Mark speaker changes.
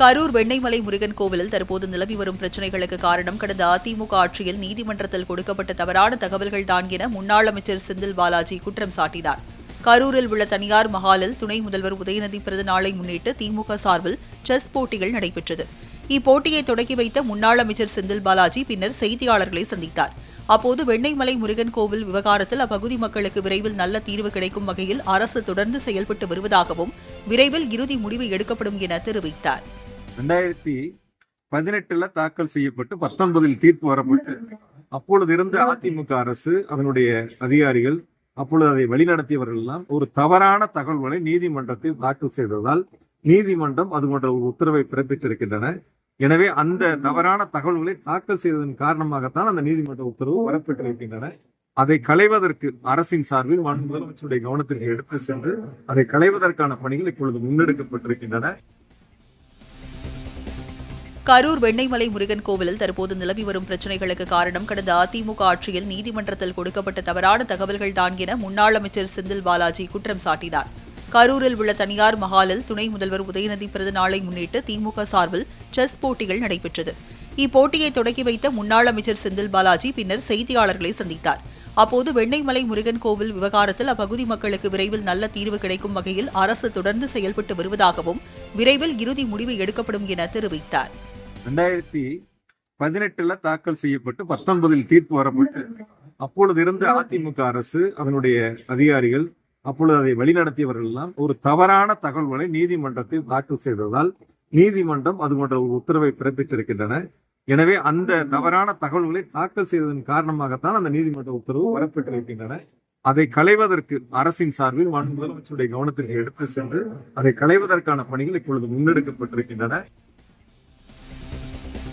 Speaker 1: கரூர் வெண்ணெய்மலை முருகன் கோவிலில் தற்போது நிலவி வரும் பிரச்சினைகளுக்கு காரணம் கடந்த அதிமுக ஆட்சியில் நீதிமன்றத்தில் கொடுக்கப்பட்ட தவறான தகவல்கள் தான் என முன்னாள் அமைச்சர் செந்தில் பாலாஜி குற்றம் சாட்டினார். கரூரில் உள்ள தனியார் மஹாலில் துணை முதல்வர் உதயநிதி பிறந்த நாளை முன்னிட்டு திமுக சார்பில் செஸ் போட்டிகள் நடைபெற்றது. இப்போட்டியை தொடக்கி வைத்த முன்னாள் அமைச்சர் செந்தில் பாலாஜி பின்னர் செய்தியாளர்களை சந்தித்தார். அப்போது வெண்ணெய்மலை முருகன் கோவில் விவகாரத்தில் அப்பகுதி மக்களுக்கு விரைவில் நல்ல தீர்வு கிடைக்கும் வகையில் அரசு தொடர்ந்து செயல்பட்டு வருவதாகவும் விரைவில் இறுதி முடிவு எடுக்கப்படும் என தெரிவித்தார்.
Speaker 2: ரெண்டாயிரத்தி பதினெட்டுல தாக்கல் செய்யப்பட்டு பத்தொன்பதில் தீர்ப்பு வரப்பட்டு அப்பொழுது இருந்த அதிமுக அரசு அதனுடைய அதிகாரிகள் அப்பொழுது அதை வழிநடத்தியவர்கள் எல்லாம் ஒரு தவறான தகவல்களை நீதிமன்றத்தில் தாக்கல் செய்ததால் நீதிமன்றம் அது போன்ற ஒரு உத்தரவை பிறப்பித்திருக்கின்றன. எனவே அந்த தவறான தகவல்களை தாக்கல் செய்ததன் காரணமாகத்தான் அந்த நீதிமன்ற உத்தரவு வரப்பட்டிருக்கின்றன. அதை களைவதற்கு அரசின் சார்பில் மாண்பு முதலமைச்சருடைய கவனத்திற்கு எடுத்து சென்று அதை களைவதற்கான பணிகள் இப்பொழுது முன்னெடுக்கப்பட்டிருக்கின்றன.
Speaker 1: கரூர் வெண்ணெய்மலை முருகன் கோவிலில் தற்போது நிலவி வரும் பிரச்சினைகளுக்கு காரணம் கடந்த அதிமுக ஆட்சியில் நீதிமன்றத்தில் கொடுக்கப்பட்ட தவறான தகவல்கள் தான் என முன்னாள் அமைச்சர் செந்தில் பாலாஜி குற்றம் சாட்டினார். கரூரில் உள்ள தனியார் மஹாலில் துணை முதல்வர் உதயநிதி பிறந்தநாளை முன்னிட்டு திமுக சார்பில் செஸ் போட்டிகள் நடைபெற்றது. இப்போட்டியை தொடக்கி வைத்த முன்னாள் அமைச்சர் செந்தில் பாலாஜி பின்னர் செய்தியாளர்களை சந்தித்தார். அப்போது வெண்ணெய்மலை முருகன் கோவில் விவகாரத்தில் அப்பகுதி மக்களுக்கு விரைவில் நல்ல தீர்வு கிடைக்கும் வகையில் அரசு தொடர்ந்து செயல்பட்டு வருவதாகவும் விரைவில் இறுதி முடிவு எடுக்கப்படும் என தெரிவித்தார்.
Speaker 2: ரெண்டாயிரத்தி பதினெட்டுல தாக்கல் செய்யப்பட்டு பத்தொன்பதில் தீர்ப்பு வரப்பட்டு அப்பொழுது இருந்த அதிமுக அரசு அதனுடைய அதிகாரிகள் அப்பொழுது அதை வழிநடத்தியவர்கள் எல்லாம் ஒரு தவறான தகவல்களை நீதிமன்றத்தில் தாக்கல் செய்ததால் நீதிமன்றம் அது போன்ற ஒரு உத்தரவை பிறப்பித்திருக்கின்றன. எனவே அந்த தவறான தகவல்களை தாக்கல் செய்ததன் காரணமாகத்தான் அந்த நீதிமன்ற உத்தரவு வரப்பெற்றிருக்கின்றன அதை களைவதற்கு அரசின் சார்பில் முதலமைச்சருடைய கவனத்திற்கு எடுத்து சென்று அதை களைவதற்கான பணிகள் இப்பொழுது முன்னெடுக்கப்பட்டிருக்கின்றன.